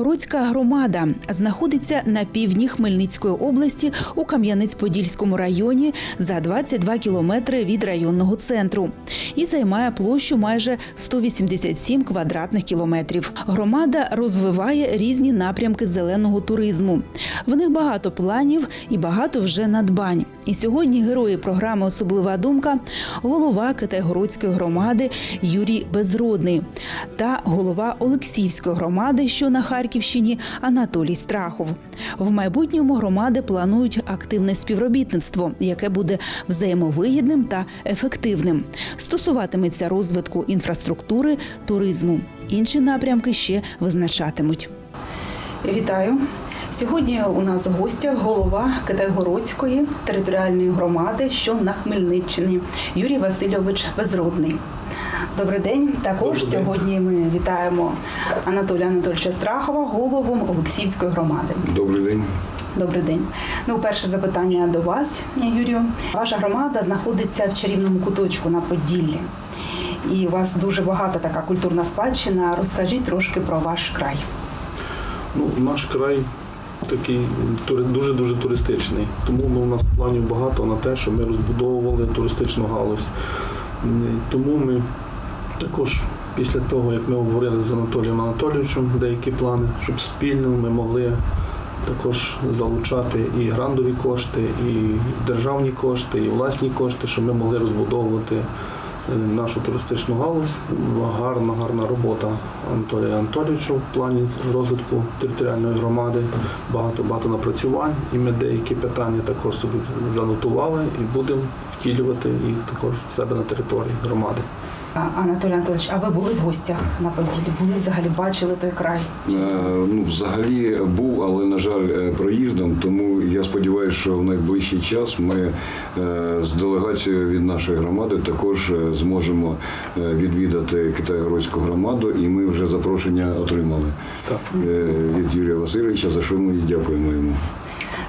Китайгородська громада знаходиться на півдні Хмельницької області у Кам'янець-Подільському районі за 22 кілометри від районного центру і займає площу майже 187 квадратних кілометрів. Громада розвиває різні напрямки зеленого туризму. В них багато планів і багато вже надбань. І сьогодні герої програми Особлива думка голова Китайгородської громади Юрій Безродний та голова Олексіївської громади, що на Харківщині, Анатолій Страхов. В майбутньому громади планують активне співробітництво, яке буде взаємовигідним та ефективним. Стосуватиметься розвитку інфраструктури, туризму. Інші напрямки ще визначатимуть. Вітаю. Сьогодні у нас в гостях голова Китайгородської територіальної громади, що на Хмельниччині, Юрій Васильович Безродний. Добрий день. Також Добрий день. сьогодні ми вітаємо Анатолія Анатольовича Страхова, голову Олексіївської громади. Добрий день. Добрий день. Ну, перше запитання до вас, Юрію. Ваша громада знаходиться в чарівному куточку на Поділлі. І у вас дуже багата така культурна спадщина. Розкажіть трошки про ваш край. Ну, наш край такий тури- дуже-дуже туристичний. Тому ну, у нас планів багато на те, що ми розбудовували туристичну галузь. Тому ми також після того, як ми обговорили з Анатолієм Анатолійовичем деякі плани, щоб спільно ми могли також залучати і грандові кошти, і державні кошти, і власні кошти, щоб ми могли розбудовувати е, нашу туристичну галузь. Гарна, гарна робота Анатолія Анатолійовича в плані розвитку територіальної громади. Багато багато напрацювань, і ми деякі питання також собі занотували і будемо втілювати їх також в себе на території громади. Анатолій Анатолійович, а ви були в гостях на Поділлі? Були взагалі бачили той край? Е, Ну, взагалі був, але на жаль, е, проїздом. Тому я сподіваюся, що в найближчий час ми е, з делегацією від нашої громади також зможемо відвідати Китайгородську громаду, і ми вже запрошення отримали Так. від Юрія Васильовича, за що ми дякуємо йому.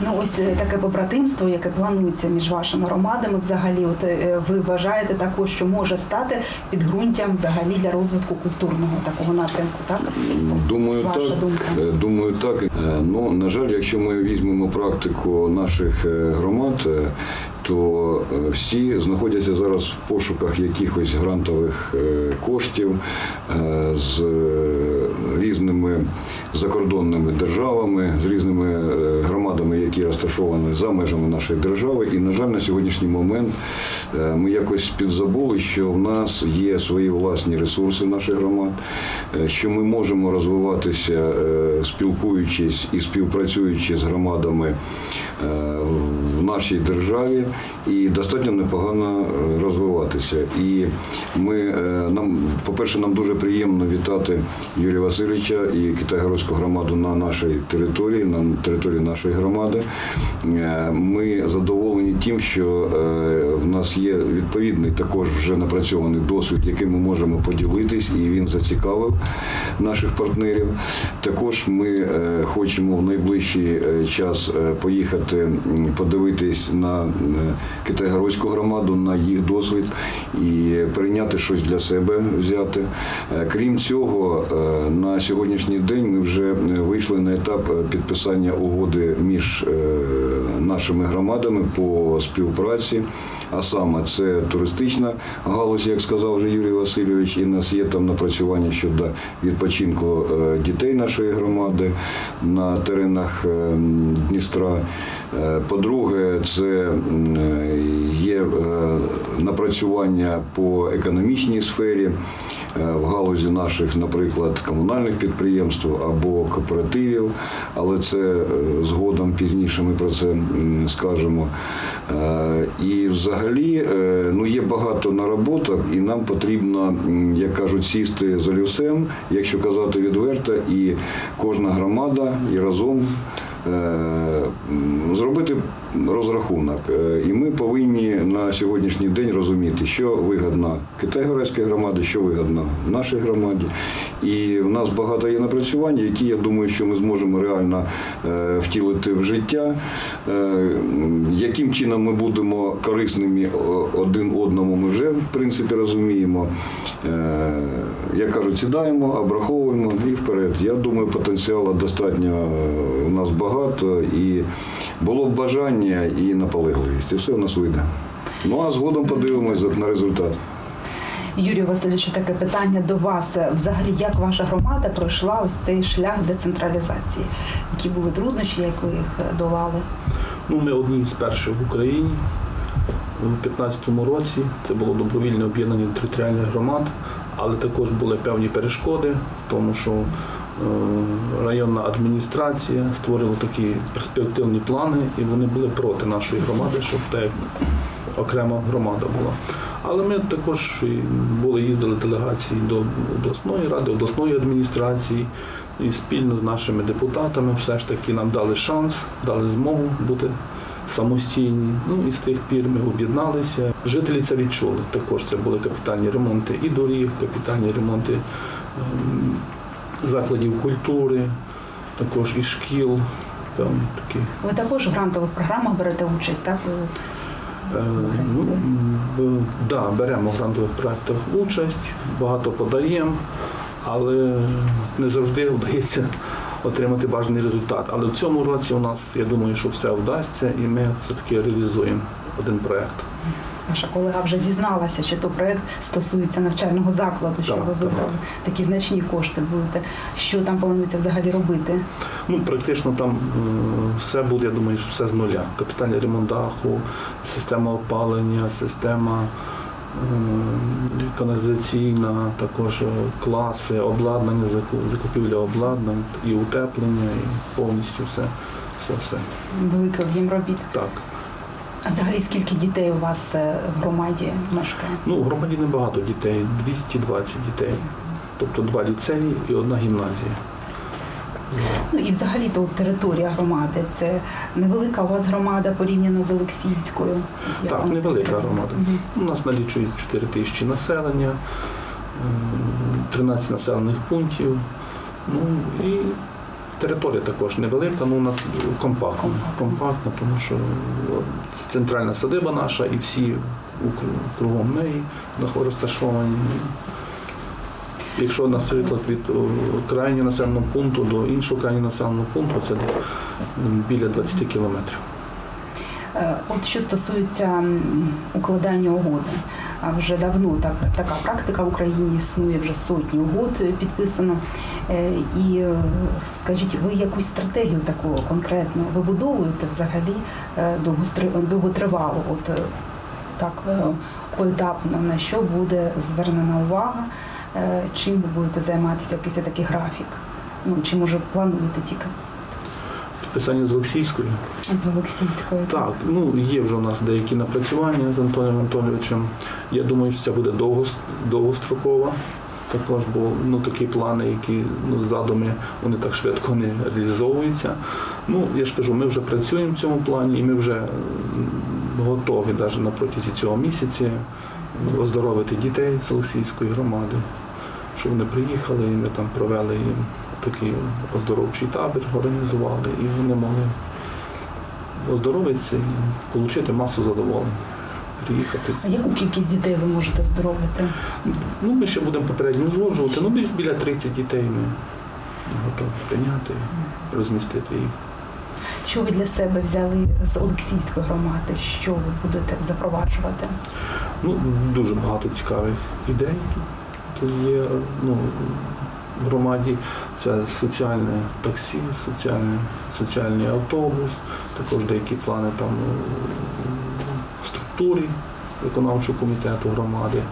Ну ось е, таке побратимство, яке планується між вашими громадами. Взагалі, от е, ви вважаєте також, що може стати підґрунтям взагалі для розвитку культурного такого напрямку, так? Думаю, Ваша так. думка. Е, Думаю, так. Ну, на жаль, якщо ми візьмемо практику наших громад, то е, всі знаходяться зараз в пошуках якихось грантових е, коштів е, з різними закордонними державами, з різними громадами, які розташовані за межами нашої держави. І, на жаль, на сьогоднішній момент ми якось підзабули, що в нас є свої власні ресурси наших громад, е, що ми можемо розвиватися, е, спілкуючись і співпрацюючи з громадами е, в нашій державі, і достатньо непогано е, розвиватися. І ми е, нам, по-перше, нам дуже приємно вітати Юрія Васильовича і Китайгородську громаду на нашій території, на території нашої громади. Е, Ми задоволені тим, що е, в нас є відповідний також вже напрацьований досвід, яким ми можемо поділитись, і він зацікавив наших партнерів. Також ми е, хочемо в найближчий е, час е, поїхати подивитись на Китайгородську громаду, на їх досвід і прийняти щось для себе взяти. Крім цього, на сьогоднішній день ми вже вийшли на етап підписання угоди між нашими громадами по співпраці. А саме це туристична галузь, як сказав вже Юрій Васильович, і нас є там напрацювання щодо відпочинку е, дітей нашої громади на теренах е, Дністра. Е, По-друге, це є напрацювання по економічній сфері в галузі наших, наприклад, комунальних підприємств або кооперативів, але це е, згодом пізніше ми про це скажемо. Е, І взагалі е, ну, є багато нароботок, і нам потрібно, як кажуть, сісти з олівцем, якщо казати відверто, і кожна громада і разом е, зробити розрахунок. Е, І ми повинні на сьогоднішній день розуміти, що вигодно Китайгорецькій громаді, що вигодно нашій громаді. І в нас багато є напрацювань, які я думаю, що ми зможемо реально е, втілити в життя. Е, Яким чином ми будемо корисними один одному, ми вже в принципі розуміємо. Е, Як кажуть, сідаємо, обраховуємо і вперед. Я думаю, потенціалу достатньо е, у нас багато і було б бажання і наполегливість. І все у нас вийде. Ну а згодом подивимось на результат. Юрію Васильовичу, таке питання до вас. Взагалі, як ваша громада пройшла ось цей шлях децентралізації? Які були труднощі, як ви їх долали? Ну, ми одні з перших в Україні. У 2015 році це було добровільне об'єднання територіальних громад, але також були певні перешкоди, тому що е, районна адміністрація створила такі перспективні плани, і вони були проти нашої громади, щоб так окрема громада була. Але ми також були їздили делегації до обласної ради, обласної адміністрації, і спільно з нашими депутатами все ж таки нам дали шанс, дали змогу бути самостійні. Ну і з тих пір ми об'єдналися. Жителі це відчули. Також це були капітальні ремонти і доріг, капітальні ремонти ем, закладів культури, також і шкіл. Певні такі. Ви також в грантових програмах берете участь, так? Е, Ну, да, беремо в грантових проєктах участь, багато подаємо, але не завжди вдається отримати бажаний результат. Але в цьому році у нас, я думаю, що все вдасться, і ми все-таки реалізуємо один проєкт. Ваша колега вже зізналася, що то проект стосується навчального закладу, що Так, ви так. вибрали такі значні кошти будете. Що там планується взагалі робити? Ну, практично там все буде, я думаю, що все з нуля. Капітальний ремонт даху, система опалення, система каналізаційна, також е, класи, обладнання, закупівля обладнань і утеплення, і повністю все. Все, все. Великий об'єм робіт. Так. А взагалі скільки дітей у вас е, в громаді мешкає? Ну, в громаді небагато дітей, 220 дітей. Тобто два ліцеї і одна гімназія. Ну і взагалі то територія громади це невелика у вас громада порівняно з Олексіївською. Так, невелика громада. Мгм. У нас налічується 4 тисячі населення, е, 13 населених пунктів. Ну і територія також невелика, ну вона компактна. Компактна. Тому що центральна садиба наша і всі кругом неї розташовані. Якщо, наприклад, від крайнього населеного пункту до іншого крайнього населеного пункту, це десь біля 20 кілометрів. Е, От що стосується укладання угоди, вже давно так, така практика в Україні існує, вже сотні угод підписано. Е, І е, скажіть, ви якусь стратегію таку конкретну вибудовуєте взагалі е, довготривалу? От так поетапно на що буде звернена увага, чим ви будете займатися, якийсь такий графік? Ну чи може плануєте тільки Підписання з Олексійською. з Олексійською? Так, ну є вже у нас деякі напрацювання з Антоном Анатолійовичем. Я думаю, що це буде довго, довгострокова. Також, бо ну, такі плани, які ну, задуми, вони так швидко не реалізовуються. Ну, я ж кажу, ми вже працюємо в цьому плані і ми вже готові навіть на протязі цього місяця оздоровити дітей з Олексійської громади, щоб вони приїхали і ми там провели їм такий оздоровчий табір, організували, і вони могли оздоровитися і отримати масу задоволень. Приїхати. А яку кількість дітей ви можете оздоровити? Ну, ми ще будемо попередньо узгоджувати. Ну, десь біля 30 дітей ми готові прийняти, розмістити їх. Що ви для себе взяли з Олексійської громади? Що ви будете запроваджувати? Ну, дуже багато цікавих ідей тут є. Ну, громаді це соціальне таксі, соціальний, соціальний автобус, також деякі плани там е, в структурі виконавчого комітету громади.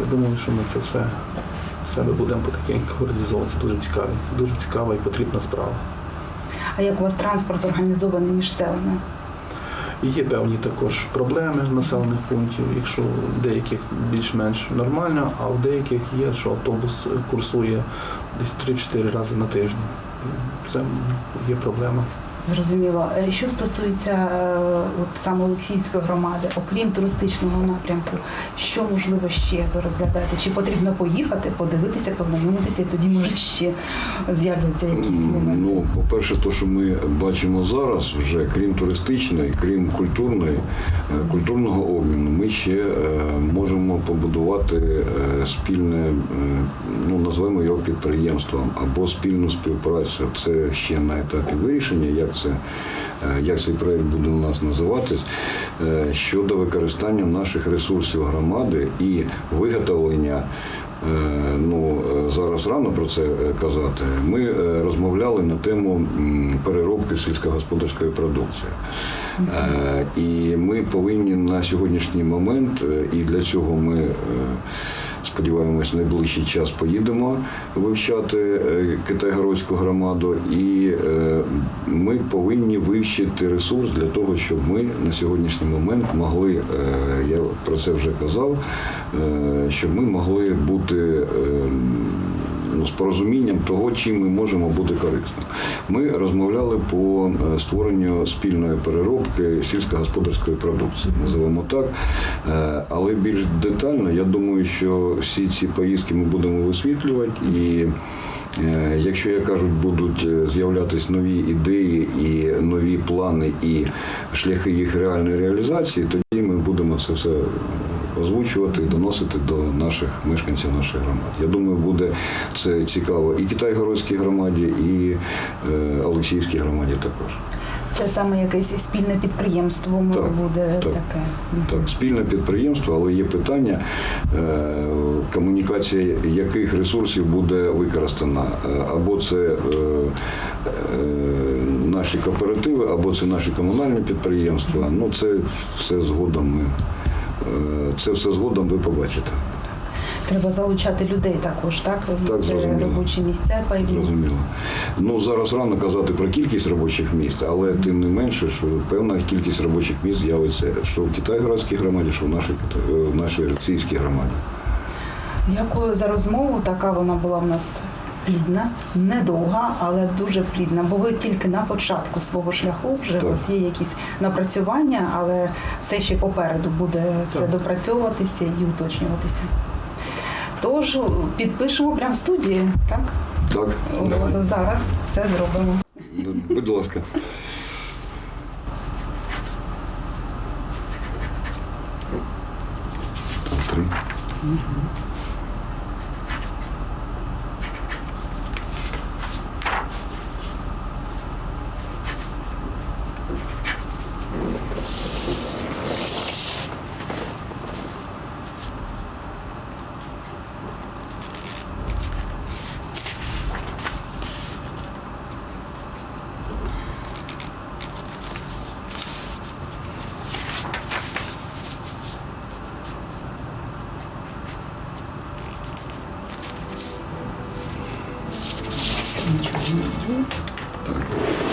Я думаю, що ми це все, все будемо потихеньку реалізовувати. Це дуже цікаво, дуже цікава і потрібна справа. А як у вас транспорт організований між селами? Є певні також проблеми населених пунктів, якщо в деяких більш-менш нормально, а в деяких є, що автобус курсує десь 3-4 рази на тиждень. Це є проблема. Зрозуміло. Е, Що стосується е, от саме Олексіївської громади, окрім туристичного напрямку, що можливо ще ви розглядаєте? Чи потрібно поїхати, подивитися, познайомитися, і тоді може ще з'являться якісь моменти? Ну, по-перше, то, що ми бачимо зараз, вже крім туристичної, крім культурної, е, культурного обміну, ми ще можемо побудувати спільне, ну назвемо його підприємством або спільну співпрацю. Це ще на етапі вирішення, як це. е, Як цей проект буде у нас називатись е, щодо використання наших ресурсів громади і виготовлення Е, Ну, зараз рано про це казати. Ми розмовляли на тему переробки сільськогосподарської продукції. І ми повинні на сьогоднішній момент, і для цього ми сподіваємось, найближчий час поїдемо вивчати китайгородську громаду, і е, ми повинні вивчити ресурс для того, щоб ми на сьогоднішній момент могли, е, я про це вже казав, е, щоб ми могли бути. Ну, з порозумінням того, чим ми можемо бути корисним. Ми розмовляли по е, створенню спільної переробки сільськогосподарської продукції, називаємо так. Е, Але більш детально, я думаю, що всі ці поїздки ми будемо висвітлювати і. е, Якщо як кажуть, будуть з'являтися нові ідеї і нові плани і шляхи їх реальної реалізації, тоді ми будемо це все озвучувати і доносити до наших мешканців наших громад. Я думаю, буде це цікаво і Китай-Городській громаді, і е, Олексіївській громаді також. Це саме якесь спільне підприємство може Так, буде так, таке. Так, спільне підприємство, але є питання, е, комунікація яких ресурсів буде використана. Е, Або це е, е, наші кооперативи, або це наші комунальні підприємства. Ну, це все згодом ми. Е, Це все згодом ви побачите. Треба залучати людей також, так? Так, Це робочі місця певні. Зрозуміло. Ну зараз рано казати про кількість робочих місць, але тим не менше, що певна кількість робочих місць з'явиться що в Китай-Городській громаді, що в нашій в нашій російській громаді. Дякую за розмову. Така вона була в нас плідна, недовга, але дуже плідна. Бо ви тільки на початку свого шляху вже Так. у вас є якісь напрацювання, але все ще попереду буде все Так. допрацьовуватися і уточнюватися. Тож підпишемо прямо в студії, так? Так, От зараз це зробимо. будь ласка. Три. Нічого Так.